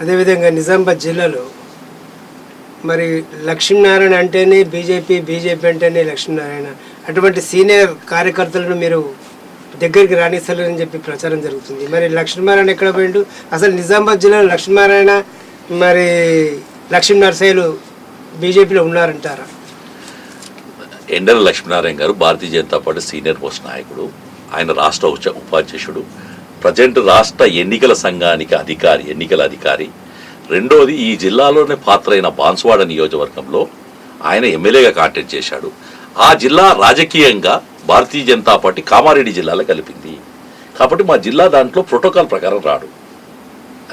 అదేవిధంగా నిజామాబాద్ జిల్లాలో మరి లక్ష్మీనారాయణ అంటేనే బీజేపీ బీజేపీ అంటేనే లక్ష్మీనారాయణ. అటువంటి సీనియర్ కార్యకర్తలను మీరు దగ్గరికి రాణిస్తలేరని చెప్పి ప్రచారం జరుగుతుంది. మరి లక్ష్మీనారాయణ ఎక్కడ పోయిండు? అసలు నిజామాబాద్ జిల్లాలో లక్ష్మీనారాయణ మరి లక్ష్మీ నరసయ్యలు బీజేపీలో ఉన్నారంటారా? ఎండల లక్ష్మీనారాయణ గారు Bharatiya Janata party senior post నాయకుడు ఆయన రాష్ట్ర ఉపాధ్యక్షుడు. ప్రజెంట్ రాష్ట్ర ఎన్నికల సంఘానికి అధికారి ఎన్నికల అధికారి. రెండోది ఈ జిల్లాలోనే పాత్రైన బాన్సువాడ నియోజకవర్గంలో ఆయన ఎమ్మెల్యేగా కాంటెక్ట్ చేశాడు. ఆ జిల్లా రాజకీయంగా భారతీయ జనతా పార్టీ కామారెడ్డి జిల్లాలో కలిపింది. కాబట్టి మా జిల్లా దాంట్లో ప్రోటోకాల్ ప్రకారం రాడు.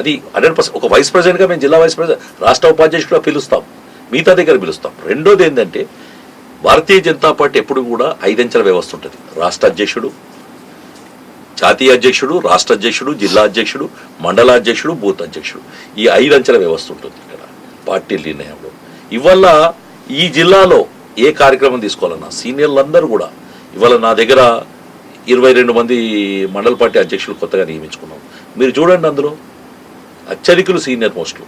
అది హండ్రెడ్ పర్సెంట్ ఒక వైస్ ప్రెసిడెంట్గా మేము జిల్లా వైస్ ప్రెసిడెంట్ రాష్ట్ర ఉపాధ్యక్షుడిగా పిలుస్తాం. మిగతా దగ్గర పిలుస్తాం. రెండోది ఏంటంటే భారతీయ జనతా పార్టీ ఎప్పుడు కూడా ఐదంచెల వ్యవస్థ ఉంటుంది. రాష్ట్ర అధ్యక్షుడు జాతీయ అధ్యక్షుడు రాష్ట్ర అధ్యక్షుడు జిల్లా అధ్యక్షుడు మండల అధ్యక్షుడు బూత్ అధ్యక్షుడు. ఈ ఐదు అంచెల వ్యవస్థ ఉంటుంది ఇక్కడ పార్టీ నిర్ణయంలో. ఇవల్ల ఈ జిల్లాలో ఏ కార్యక్రమం తీసుకోవాలన్నా సీనియర్లందరూ కూడా ఇవాళ నా దగ్గర ఇరవై రెండు మంది మండల పార్టీ అధ్యక్షులు కొత్తగా నియమించుకున్నాం. మీరు చూడండి అందులో అత్యధికులు సీనియర్ మోస్ట్లు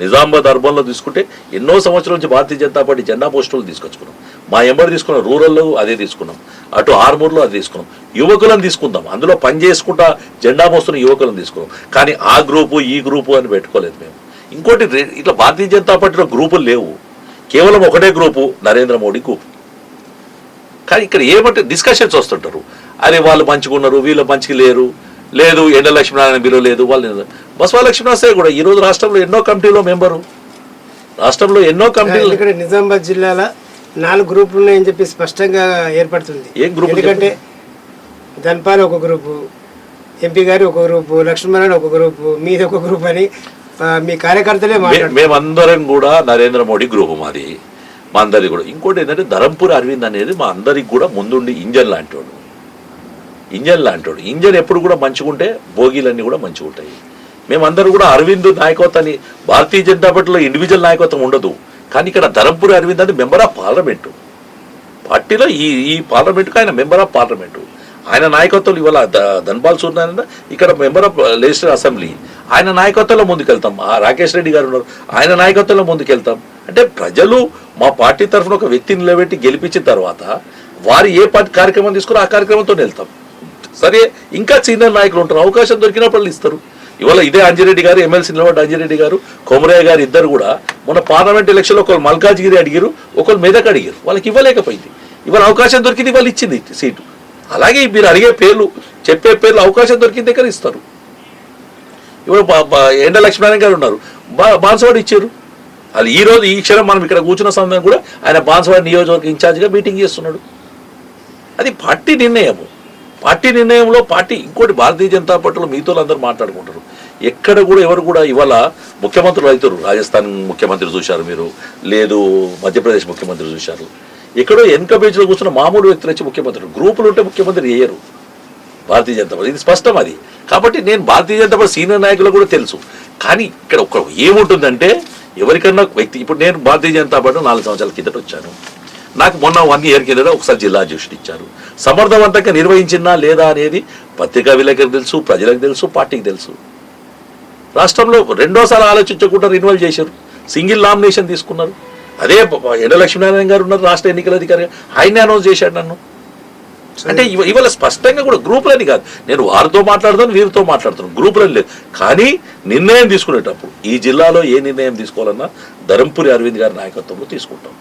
నిజామాబాద్ అర్బన్లో తీసుకుంటే ఎన్నో సంవత్సరాల నుంచి భారతీయ జనతా పార్టీ జెండా పోస్టులు తీసుకొచ్చుకున్నాం. మా ఎంబడి తీసుకున్నాం రూరల్లో అదే తీసుకున్నాం. అటు ఆర్మూర్లో అది తీసుకున్నాం. యువకులను తీసుకుందాం. అందులో పని చేసుకుంటా జెండా మోస్తున్న యువకులను తీసుకున్నాం. కానీ ఆ గ్రూపు ఈ గ్రూపు అని పెట్టుకోలేదు మేము. ఇంకోటి ఇట్లా భారతీయ జనతా పార్టీలో గ్రూపులు లేవు. కేవలం ఒకటే గ్రూపు నరేంద్ర మోడీ గ్రూప్. కానీ ఇక్కడ ఏమంటే డిస్కషన్స్ వస్తుంటారు? అరే వాళ్ళు మంచిగా ఉన్నారు వీళ్ళు మంచిగా లేరు. లేదు ఎండ లక్ష్మీనారాయణ బిలో లేదు వాళ్ళు బసవా లక్ష్మీనారాయణ కూడా ఈ రోజు రాష్ట్రంలో ఎన్నో కమిటీలో మెంబరు. రాష్ట్రంలో ఎన్నో కమిటీలు. ఇక్కడ నిజామాబాద్ జిల్లాలో నాలుగు గ్రూపులు ఉన్నాయని చెప్పి స్పష్టంగా ఏర్పడుతుంది. ఏం గ్రూపులు ఎందుకంటే ధన్పాల్ ఒక గ్రూపు ఎంపీ గారు ఒక గ్రూపు లక్ష్మణరాయణ ఒక గ్రూపు మీది ఒక గ్రూప్ అని మీ కార్యకర్తలే మేమందరం కూడా నరేంద్ర మోడీ గ్రూప్ మాది. మా అందరికి కూడా. ఇంకోటి ఏంటంటే ధరంపూర్ అరవింద్ అనేది మా అందరికి కూడా ముందుండి ఇంజన్ లాంటివాడు ఇంజన్ లాంటివాడు ఇంజన్ ఎప్పుడు కూడా మంచిగా ఉంటే బోగీలన్నీ కూడా మంచిగా ఉంటాయి మేమందరూ కూడా అరవింద్ నాయకత్వాన్ని భారతీయ జనతా పార్టీలో ఇండివిజువల్ నాయకత్వం ఉండదు. కానీ ఇక్కడ ధరంపూర్ అరవింద్ అంటే మెంబర్ ఆఫ్ పార్లమెంటు పార్టీలో ఈ ఈ పార్లమెంట్కి ఆయన మెంబర్ ఆఫ్ పార్లమెంటు ఆయన నాయకత్వంలో ఇవాళ ద- ధన్పాల్ సూర్యనారాయణ ఇక్కడ మెంబర్ ఆఫ్ లెజిస్లేటివ్ అసెంబ్లీ ఆయన నాయకత్వంలో ముందుకెళ్తాం. ఆ రాకేష్ రెడ్డి గారు ఉన్నారు. ఆయన నాయకత్వంలో ముందుకెళ్తాం. అంటే ప్రజలు మా పార్టీ తరఫున ఒక వ్యక్తిని నిలబెట్టి గెలిపించిన తర్వాత వారు ఏ పార్టీ కార్యక్రమం తీసుకున్నా ఆ కార్యక్రమంతో వెళ్తాం. సరే ఇంకా సీనియర్ నాయకులు ఉంటారు. అవకాశం దొరికినప్పుడు ఇస్తారు. ఇవాళ ఇదే అంజిరెడ్డి గారు ఎమ్మెల్సీ నిలబడ్డ అంజిరెడ్డి గారు కొమరయ్య గారు ఇద్దరు కూడా మన పార్లమెంట్ ఎలక్షన్లో ఒకరు మల్కాజ్గిరి అడిగారు ఒకరు మెదక్ అడిగారు. వాళ్ళకి ఇవ్వలేకపోయింది. ఇవాళ అవకాశం దొరికింది వాళ్ళు ఇచ్చింది సీటు. అలాగే మీరు అడిగే పేర్లు చెప్పే పేర్లు అవకాశం దొరికిన దగ్గర ఇస్తారు? ఇప్పుడు బా- బా- ఎండ లక్ష్మీనారాయణ గారు ఉన్నారు. బా బాన్సవాడ ఇచ్చారు. అది ఈ రోజు ఈ క్షణం మనం ఇక్కడ కూర్చున్న సమయం కూడా ఆయన బాన్సవాడ నియోజకవర్గ ఇన్ఛార్జిగా మీటింగ్ చేస్తున్నాడు. అది పార్టీ నిర్ణయము. పార్టీ నిర్ణయంలో పార్టీ ఇంకోటి భారతీయ జనతా పార్టీలో మిగతా అందరూ మాట్లాడుకుంటారు. ఎక్కడ కూడా ఎవరు కూడా ఇవాళ ముఖ్యమంత్రులు అవుతారు. రాజస్థాన్ ముఖ్యమంత్రి చూశారు మీరు. లేదు మధ్యప్రదేశ్ ముఖ్యమంత్రి చూశారు. ఎక్కడో వెనక బెంచ్లో కూర్చున్న మామూలు వ్యక్తులు వచ్చి ముఖ్యమంత్రి గ్రూపులు ఉంటే ముఖ్యమంత్రి చేయరు. భారతీయ జనతా పార్టీ. ఇది స్పష్టం అది. కాబట్టి నేను భారతీయ జనతా పార్టీ సీనియర్ నాయకులు కూడా తెలుసు. కానీ ఇక్కడ ఒక ఏముంటుందంటే ఎవరికన్నా వ్యక్తి ఇప్పుడు నేను భారతీయ జనతా పార్టీ నాలుగు సంవత్సరాల కిందట వచ్చాను. నాకు మొన్న వన్ ఇయర్ కిందట ఒకసారి జిల్లా అధ్యక్షుడు ఇచ్చారు. సమర్థవంతంగా నిర్వహించినా లేదా అనేది పత్రికా విలేకరికి తెలుసు ప్రజలకు తెలుసు పార్టీకి తెలుసు. రాష్ట్రంలో రెండోసారి ఆలోచించకుండా రిన్వాల్వ్ చేశారు. సింగిల్ నామినేషన్ తీసుకున్నారు. అదే ప- ఎండ లక్ష్మీనారాయణ గారు ఉన్నారు రాష్ట్ర ఎన్నికల అధికారి. ఆయనే అనౌన్స్ చేశాడు నన్ను. అంటే ఇవ- ఇవాళ స్పష్టంగా కూడా గ్రూపులని కాదు. నేను వారితో మాట్లాడుతాను వీరితో మాట్లాడుతాను. గ్రూపులని లేదు. కానీ నిర్ణయం తీసుకునేటప్పుడు ఈ జిల్లాలో ఏ నిర్ణయం తీసుకోవాలన్నా ధరంపురి అరవింద్ గారి నాయకత్వంలో తీసుకుంటాం.